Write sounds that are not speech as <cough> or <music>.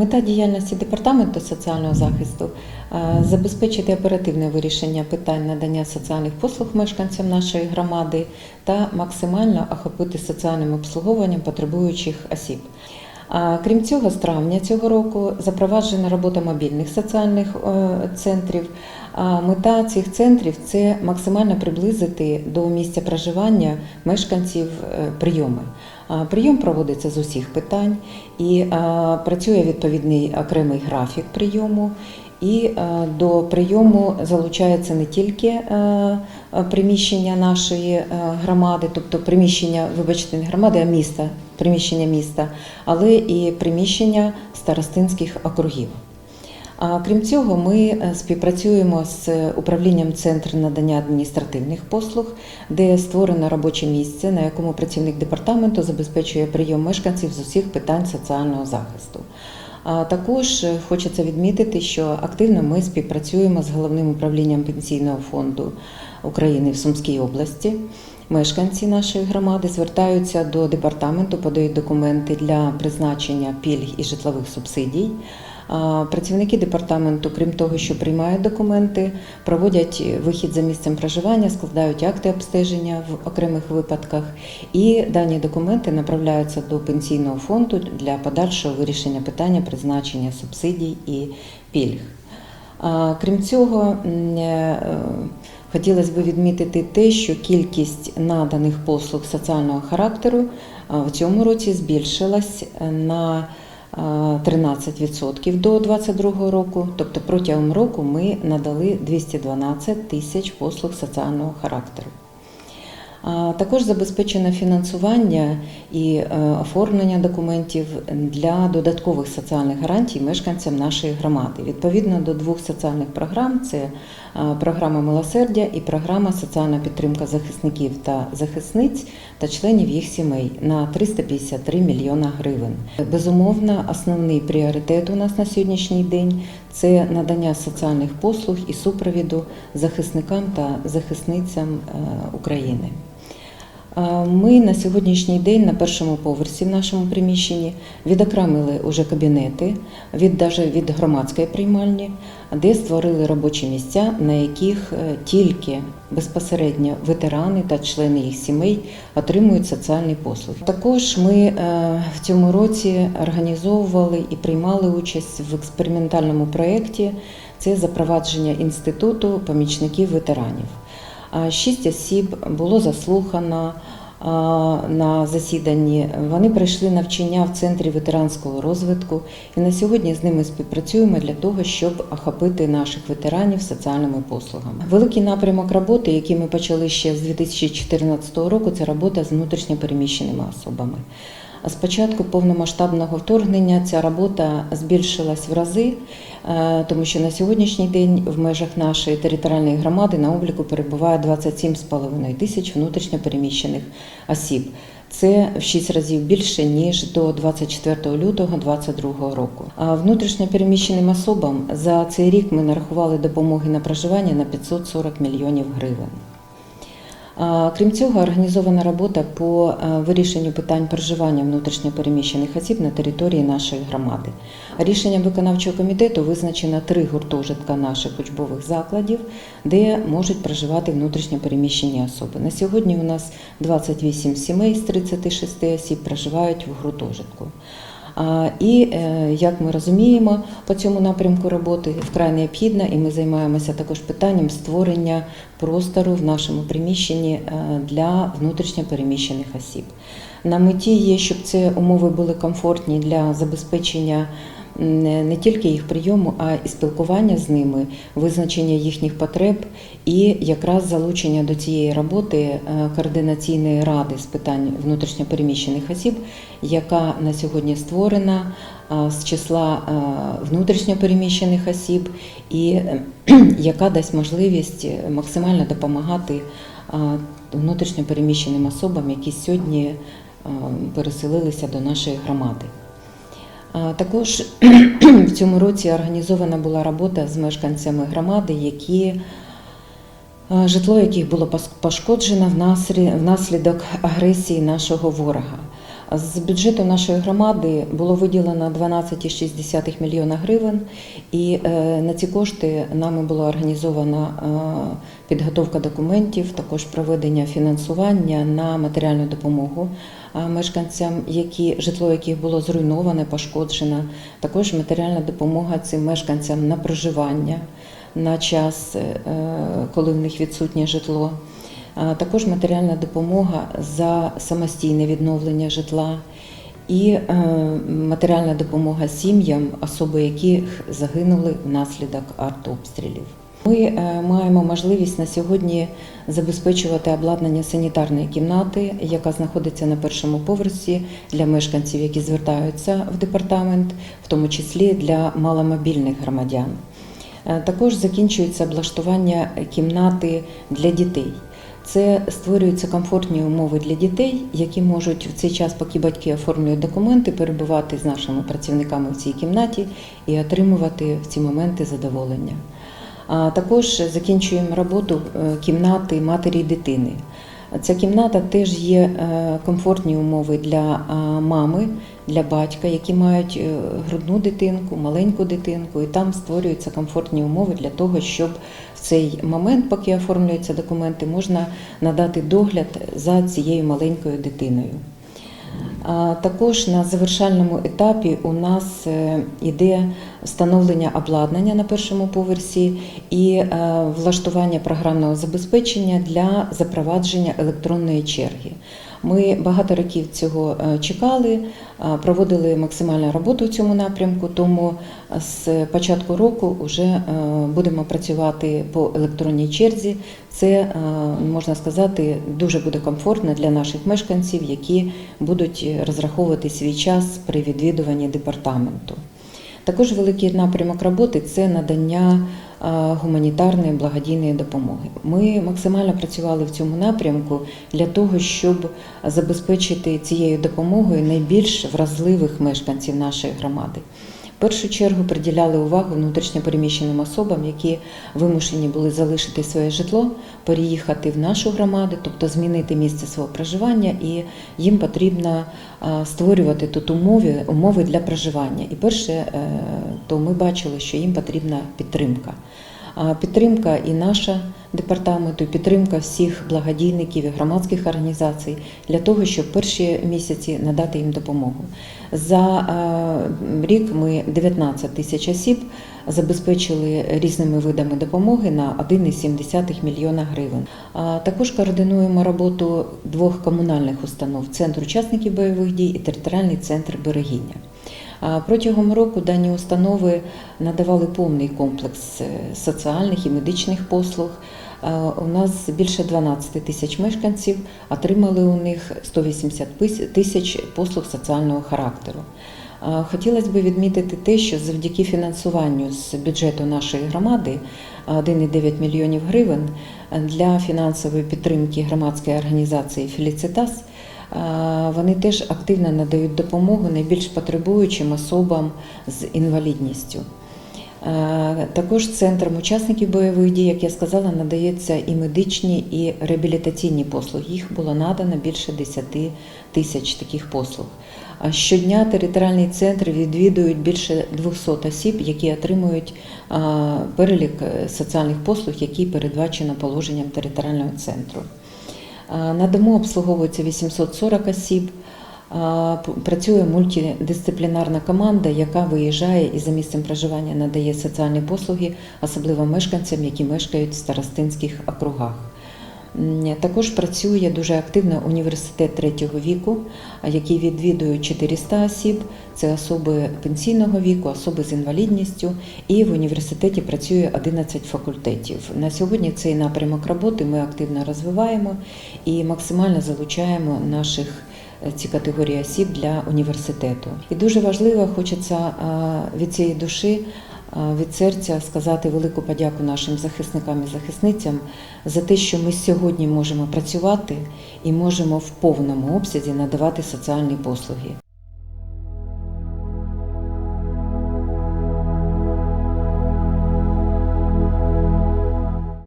Мета діяльності департаменту соціального захисту е, забезпечити оперативне вирішення питань надання соціальних послуг мешканцям нашої громади та максимально охопити соціальним обслуговуванням потребуючих осіб. Крім цього, з травня цього року запроваджена робота мобільних соціальних е, центрів. Мета цих центрів це максимально приблизити до місця проживання мешканців е, прийоми. Прийом проводиться з усіх питань і працює відповідний окремий графік прийому. І до прийому залучається не тільки е, приміщення нашої громади, тобто приміщення, вибачте, не громади, а міста, приміщення міста, але і приміщення старостинських округів. А крім цього, ми е, співпрацюємо з управлінням Центру надання адміністративних послуг, де створено робоче місце, на якому працівник департаменту забезпечує прийом мешканців з усіх питань соціального захисту. А також хочеться відмітити, що активно ми співпрацюємо з головним управлінням пенсійного фонду України в Сумській області. Мешканці нашої громади звертаються до департаменту, подають документи для призначення пільг і житлових субсидій. Працівники департаменту, крім того, що приймають документи, проводять вихід за місцем проживання, складають акти обстеження в окремих випадках, і дані документи направляються до пенсійного фонду для подальшого вирішення питання призначення субсидій і пільг. Крім цього, е, хотілося б відмітити те, що кількість наданих послуг соціального характеру в цьому році збільшилась на 13% до 2022 року. Тобто протягом року ми надали 212 тисяч послуг соціального характеру. Також забезпечено фінансування і е, оформлення документів для додаткових соціальних гарантій мешканцям нашої громади. Відповідно до двох соціальних програм: це е, програма милосердя і програма соціальна підтримка захисників та захисниць та членів їх сімей на 353 мільйона гривень. Безумовно, основний пріоритет у нас на сьогоднішній день це надання соціальних послуг і супровіду захисникам та захисницям е, України. Е, Ми на сьогоднішній день на першому поверсі в нашому приміщенні відокремили уже кабінети від даже від громадської приймальні, де створили робочі місця, на яких е, тільки безпосередньо ветерани та члени їх сімей отримують соціальні послуги. Також ми е, в цьому році організовували і приймали участь в експериментальному проєкті. Це запровадження інституту помічників ветеранів. Шість осіб було заслухано на засіданні. Вони пройшли навчання в центрі ветеранського розвитку, і на сьогодні з ними співпрацюємо для того, щоб охопити наших ветеранів соціальними послугами. Великий напрямок роботи, який ми почали ще з 2014 року, це робота з внутрішньопереміщеними особами. З початку повномасштабного вторгнення ця робота збільшилась в рази, е, тому що на сьогоднішній день в межах нашої територіальної громади на обліку перебуває 27,5 тисяч внутрішньопереміщених осіб. Це в 6 разів більше ніж до 24 лютого 2022 року. А внутрішньопереміщеним особам за цей рік ми нарахували допомоги на проживання на 540 мільйонів гривень. Крім цього, організована робота по е, вирішенню питань проживання внутрішньопереміщених осіб на території нашої громади. Рішенням виконавчого комітету визначено три гуртожитка наших учбових закладів, де можуть проживати внутрішньопереміщені особи. На сьогодні у нас 28 сімей з 36 осіб проживають в гуртожитку. І е, як ми розуміємо, по цьому напрямку роботи вкрай необхідна, і ми займаємося також питанням створення простору в нашому приміщенні для внутрішньо переміщених осіб. На меті є, щоб ці умови були комфортні для забезпечення не тільки їх прийому, а і спілкування з ними, визначення їхніх потреб і якраз залучення до цієї роботи е, координаційної ради з питань внутрішньопереміщених осіб, яка на сьогодні створена е, з числа е, внутрішньопереміщених осіб, і <clears throat> яка дасть можливість максимально допомагати внутрішньопереміщеним особам, які сьогодні переселилися до нашої громади. Також <clears throat> в цьому році організована була робота з мешканцями громади, які житло яких було пошкоджено внаслідок агресії нашого ворога. З бюджету нашої громади було виділено 12,6 мільйона гривень, і е, на ці кошти нами була організована е, підготовка документів, також проведення фінансування на матеріальну допомогу е, мешканцям, які житло яких було зруйноване, пошкоджено. Також матеріальна допомога цим мешканцям на проживання на час, коли в них відсутнє житло. Також матеріальна допомога за самостійне відновлення житла і е, матеріальна допомога сім'ям, особи яких загинули внаслідок артобстрілів. Ми е, маємо можливість на сьогодні забезпечувати обладнання санітарної кімнати, яка знаходиться на першому поверсі для мешканців, які звертаються в департамент, в тому числі для маломобільних громадян. Е, Також закінчується облаштування кімнати для дітей. Це створюються комфортні умови для дітей, які можуть в цей час, поки батьки оформлюють документи, перебувати з нашими працівниками в цій кімнаті і отримувати в ці моменти задоволення. А також закінчуємо роботу е, кімнати матері і дитини. Ця кімната теж є е, комфортні умови для мами, для батька, які мають е, грудну дитинку, маленьку дитинку, і там створюються комфортні умови для того, щоб цей момент, поки оформлюються документи, можна надати догляд за цією маленькою дитиною. Також на завершальному етапі у нас е, іде встановлення обладнання на першому поверсі і е, влаштування програмного забезпечення для запровадження електронної черги. Ми багато років цього е, чекали, е, проводили максимальну роботу в цьому напрямку, тому з початку року вже будемо працювати по електронній черзі. Це е, можна сказати дуже буде комфортно для наших мешканців, які будуть розраховувати свій час при відвідуванні департаменту. Також великий напрямок роботи це надання е, гуманітарної благодійної допомоги. Ми максимально працювали в цьому напрямку для того, щоб забезпечити цією допомогою найбільш вразливих мешканців нашої громади. Першу чергу приділяли увагу внутрішньопереміщеним особам, які вимушені були залишити своє житло, переїхати в нашу громаду, тобто змінити місце свого проживання, і їм потрібно створювати тут умови, умови для проживання. І перше, е, то ми бачили, що їм потрібна підтримка. Підтримка і наша департаменту, підтримка всіх благодійників і громадських організацій для того, щоб перші місяці надати їм допомогу. За е, рік ми 19 тисяч осіб забезпечили різними видами допомоги на 1,7 мільйона гривень. Також координуємо роботу двох комунальних установ Центр учасників бойових дій і територіальний центр берегіння. Протягом року дані установи надавали повний комплекс е, соціальних і медичних послуг. У нас більше 12 тисяч мешканців отримали у них 180 тисяч послуг соціального характеру. Хотілося б відмітити те, що завдяки фінансуванню з бюджету нашої громади 1,9 мільйонів гривень для фінансової підтримки громадської організації Феліцитас. Е, Вони теж активно надають допомогу найбільш потребуючим особам з інвалідністю. Е, Також центром учасників бойових дій, як я сказала, надається і медичні, і реабілітаційні послуги. Їх було надано більше 10 тисяч таких послуг. А Щодня територіальний центр відвідують більше 200 осіб, які отримують е, перелік соціальних послуг, який передбачено положенням територіального центру. Е, На дому обслуговується 840 осіб. Е, Працює мультидисциплінарна команда, яка виїжджає і за місцем проживання надає соціальні послуги, особливо мешканцям, які мешкають в старостинських округах. Також працює дуже активно університет третього віку, який відвідує 400 осіб. Це особи пенсійного віку, особи з інвалідністю. І в університеті працює 11 факультетів. На сьогодні цей напрямок роботи ми активно розвиваємо і максимально залучаємо наших е, ці категорії осіб для університету. І дуже важливо, хочеться від цієї душі від серця сказати велику подяку нашим захисникам і захисницям за те, що ми сьогодні можемо працювати і можемо в повному обсязі надавати соціальні послуги.